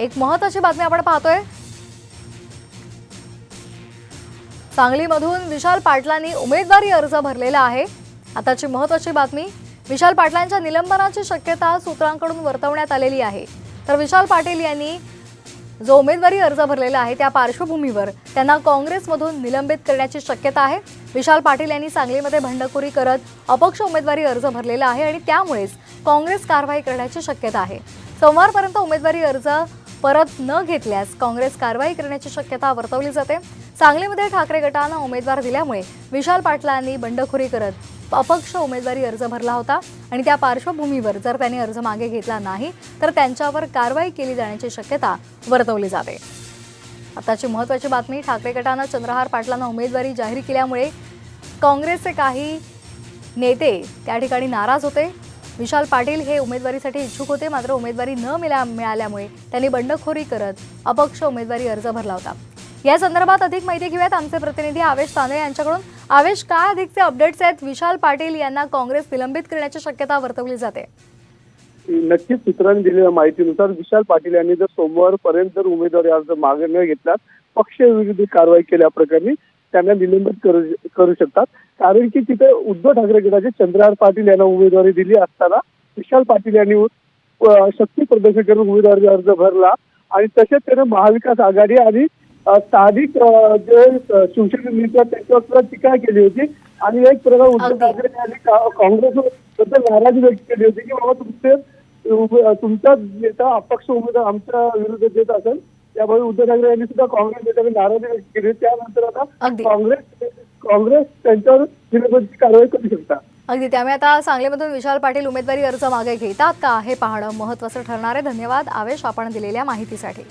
एक महत्वाची बातमी आपण पाहतोय. सांगलीमधून विशाल पाटलांनी उमेदवारी अर्ज भरलेला आहे. आताची महत्वाची बातमी विशाल पाटलांच्या निलंबनाची शक्यता सूत्रांकडून वर्तवण्यात आलेली आहे. तर विशाल पाटील यांनी जो उमेदवारी अर्ज भरलेला आहे त्या पार्श्वभूमीवर त्यांना काँग्रेसमधून निलंबित करण्याची शक्यता आहे. विशाल पाटील यांनी सांगलीमध्ये भंडखोरी करत अपक्ष उमेदवारी अर्ज भरलेला आहे आणि त्यामुळेच काँग्रेस कारवाई करण्याची शक्यता आहे. सोमवारपर्यंत उमेदवारी अर्ज परत न घेतल्यास काँग्रेस कारवाई करण्याची शक्यता वर्तवली जाते. सांगलीमध्ये ठाकरे गटानं उमेदवार दिल्यामुळे विशाल पाटलांनी बंडखोरी करत अपक्ष उमेदवारी अर्ज भरला होता आणि त्या पार्श्वभूमीवर जर त्यांनी अर्ज मागे घेतला नाही तर त्यांच्यावर कारवाई केली जाण्याची शक्यता वर्तवली जाते. आताची महत्त्वाची बातमी ठाकरे गटानं चंद्रहार पाटलांना उमेदवारी जाहीर केल्यामुळे काँग्रेसचे काही नेते त्या ठिकाणी नाराज होते. विशाल पाटील हे उमेदवारीसाठी इच्छुक होते मात्र उमेदवारी न मिळा मिळाल्यामुळे त्यांनी बंडखोरी करत अपक्ष उमेदवारी अर्ज भरला होता. या संदर्भात अधिक माहिती घेऊयात आमचे प्रतिनिधी आवेश तांदळे यांच्याकडून. आवेश काय अधिकचे अपडेट्स आहेत? विशाल पाटील यांना काँग्रेस विलंबित करण्याची शक्यता वर्तवली जाते. नक्कीच सूत्रांनी दिलेल्या माहितीनुसार विशाल पाटील यांनी जर सोमवारपर्यंत जर उमेदवारी अर्ज मागे न घेतला पक्षविरोधी कारवाई केल्याप्रकरणी त्यांना निलंबित करू करू शकतात. कारण की तिथे उद्धव ठाकरे गटाचे चंद्रहार पाटील यांना उमेदवारी दिली असताना विशाल पाटील यांनी शक्ती प्रदर्शन करून उमेदवारी अर्ज भरला. आणि तसेच त्याने महाविकास आघाडी आणि स्थानिक जे शिवसेना नेते त्यांच्यावर टीका केली होती. आणि एक प्रकार उद्धव. ठाकरे यांनी का- काँग्रेसबद्दल नाराजी व्यक्त केली होती की बाबा तुमचे तुमचा नेता अपक्ष उमेदवार आमच्या विरुद्ध देत असेल त्यामुळे उद्धव ठाकरे यांनी सुद्धा काँग्रेस नेत्यांनी नाराजी व्यक्त केली. त्यानंतर आता अगदी. काँग्रेस काँग्रेस त्यांच्यावर निलंबनाची कारवाई करू शकता अगदी. त्यामुळे आता सांगलीमधून विशाल पाटील उमेदवारी अर्ज मागे घेतात का? हे पाहणं महत्त्वाचं ठरणार आहे. धन्यवाद. आवेश आपण दिलेल्या माहितीसाठी.